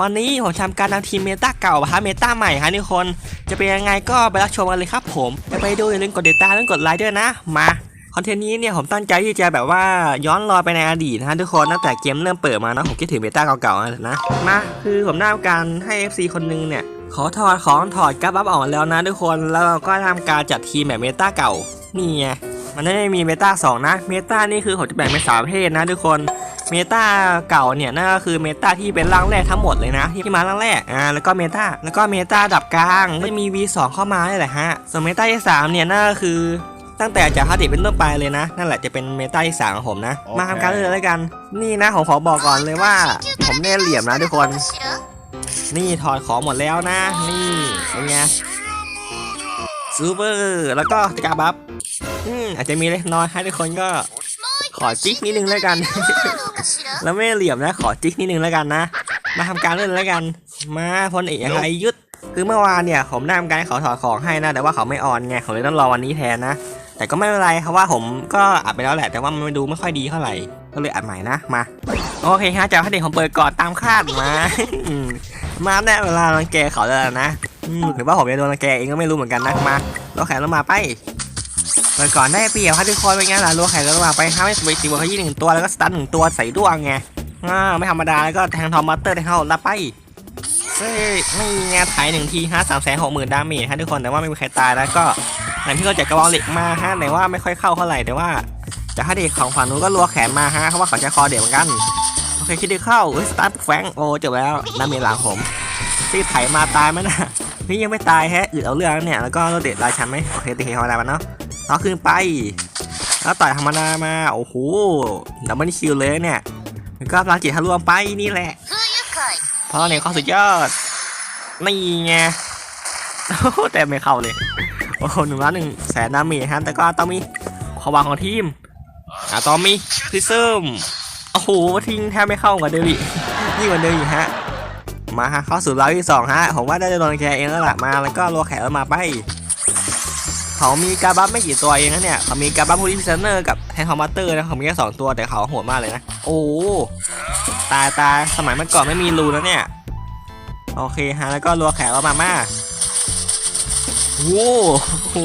วันนี้ผมทำการนำทีมเมตาเก่ามาฮะเมตาใหม่ฮะทุกคนจะเป็นยังไงก็ไปรับชมกันเลยครับผมจะไปดูอย่าลืมกดติดตามและกดไลค์ด้วยนะ มาคอนเทนต์นี้เนี่ยผมตั้งใจที่จะแบบว่าย้อนรอยไปในอดีตนะทุกคนตั้งแต่เกมเริ่มเปิดมานะผมคิดถึงเมตาเก่าๆนะมาคือผมได้ทำการให้ FC คนนึงเนี่ยขอถอดของถอดกราฟอัพออกแล้วนะทุกคนแล้วก็ทำการจัดทีมแบบเมตาเก่านี่ไง มันไม่ได้มีเมตาสองนะ เมตานี่คือผมจะแบ่งเป็นสามประเภทนะทุกคน เมตาเก่าเนี่ยนั่นก็คือเมตาที่เป็นร่างแรกทั้งหมดเลยนะที่มาร่างแรก อ่า แล้วก็เมตาแล้วก็เมตาดับกลางไม่มี V2 เข้ามานี่แหละฮะ ส่วนเมตาที่สามเนี่ยนั่นก็คือตั้งแต่จากฮาร์ดดิสเป็นต้นไปเลยนะ นั่นแหละจะเป็นเมตาที่สามของผมนะโอเคมาทำการเลือกแล้วกัน นี่นะผมขอบอกก่อนเลยว่า ผมเล่นเหลี่ยมนะทุกคน นี่ถอดของหมดแล้วนะ นี่เป็นไงซูเปอร์แล้วก็ตะกาบัฟ อืมอาจจะมีเล็กน้อยให้ทุกคนก็ขอจิ๊กนิดนึงแล้วกัน แล้วไม่เหลี่ยมนะ ขอจิ๊กนิดนึงแล้วกันนะ มาทำการเล่นแล้วกัน มาพลเอกอะไรยุทธคือเมื่อวานเนี่ยผมได้ทำการให้เขาถอดของให้นะ แต่ว่าเขาไม่ออนไงผมเลยต้องรอวันนี้แทนนะ แต่ก็ไม่เป็นไรเพราะว่าผมก็อัดไปแล้วแหละ แต่ว่ามันดูไม่ค่อยดีเท่าไหร่ ก็เลยอัดใหม่นะ มา โอเคฮะจากพระเด็กผมเปิดก่อนตามคาดมา มาแน่เวลารังแกเขาแล้วนะอืมหรือว่าผมจะโดนรังแกเองก็ไม่รู้เหมือนกันนะ มาเราแข่งแล้วมาไป เปิดก่อนได้เปรียบครับทุกคนเป็นไงล่ะรัวแข่งแล้วมาไปห้าไม่ไปตีบอลขยี้หนึ่งตัวแล้วก็สตันหนึ่งตัวใส่ดวงไงอ่าไม่ธรรมดาแล้วก็แทงทอมบัตเตอร์แทงเข้ารับไปเฮ้ยไม่ไงถ่ายหนึ่งทีฮะสามแสนหกหมื่นดาเมจฮะทุกคนแต่ว่าไม่มีใครตายแล้วก็หลังที่เราแจกกระบอกเหล็กมาฮะแต่ว่าไม่ค่อยเข้าเท่าไหร่แต่ว่าจากถ้เด็กของฝั่งนู้นก็รัวแขนมาฮะเพราะว่าเขาใช้คอเด็กเหมือนกันโอเคคิดดีเข้าสตาร์ทแฟงโอ้จบแล้วน้ำเมจหลังผมตีไถมาตายไหมนะนี่ยังไม่ตายแฮะอืดเอาเรื่องเนี่ยแล้วก็รถเด็ดราชันไหมโอเคตีธรรมดามันเนาะ เอาขึ้นไป แล้วต่อยธรรมดามา โอ้โหดับเบิลคิวเลยเนี่ยแล้วก็พลังจิตทะลวงไปนี่แหละเพราะเนี่ยข้อสุดยอด นี่ไงโอ้โหแต่ไม่เข้าเลย โอ้โหหนึ่งล้านหนึ่งแสนดาเมจฮะ แต่ก็ต้องมีความหวังของทีมอะต้องมีพิซึมโอ้โห ทิ้งแทบไม่เข้ากับเดวิยิ่งกว่าเดิมอีกฮะ มาฮะเข้าสู่ราวที่สองฮะ ผมว่าได้จะโดนแกเองแล้วล่ะ มาแล้วก็รัวแขนแล้วมาไป เขามีการบัฟไม่กี่ตัวเองนะเนี่ยเขามีการบัฟพูลิพิซเนอร์กับแทนคอมบัตเตอร์นะเขามีแค่สองตัวแต่เขาโหดมากเลยนะ โอ้โหตายตายสมัยเมื่อก่อนไม่มีรูนะเนี่ยโอเคฮะแล้วก็รัวแขนแล้วมามาโอ้โห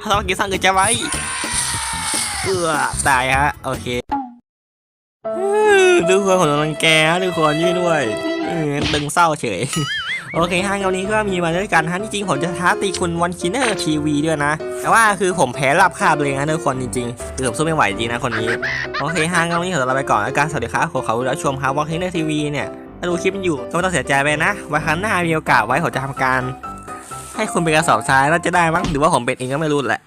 ถ้าเรากินสั่งเกิดจะไว้เอือตายฮะโอเคทุกคนผมโดนรังแกฮะทุกคนยื่นด้วยเออตึงเศร้าเฉย โอเคฮะวันนี้ก็มีมาด้วยกันฮะที่จริงผมจะท้าตีคุณวันคินเนอร์ทีวีด้วยนะ แต่ว่าคือผมแพ้รับคาบเลยนะทุกคนจริงๆคือผมสู้ไม่ไหวจริงนะคนนี้ โอเคฮะงั้นวันนี้ขอลาไปก่อนแล้วกันสวัสดีครับขอเขอบคุณแล้วชมครับวันคินเนอร์ทีวีเนี่ยถ้าดูคลิปมันอยู่ก็ไม่ต้องเสียใจไปนะไว้ครั้งหน้ามีโอกาสไว้ผมจะทำการ ให้คุณเป็นกระสอบทรายแล้วจะได้มั้งหรือว่าผมเป็นเองก็ไม่รู้แหละ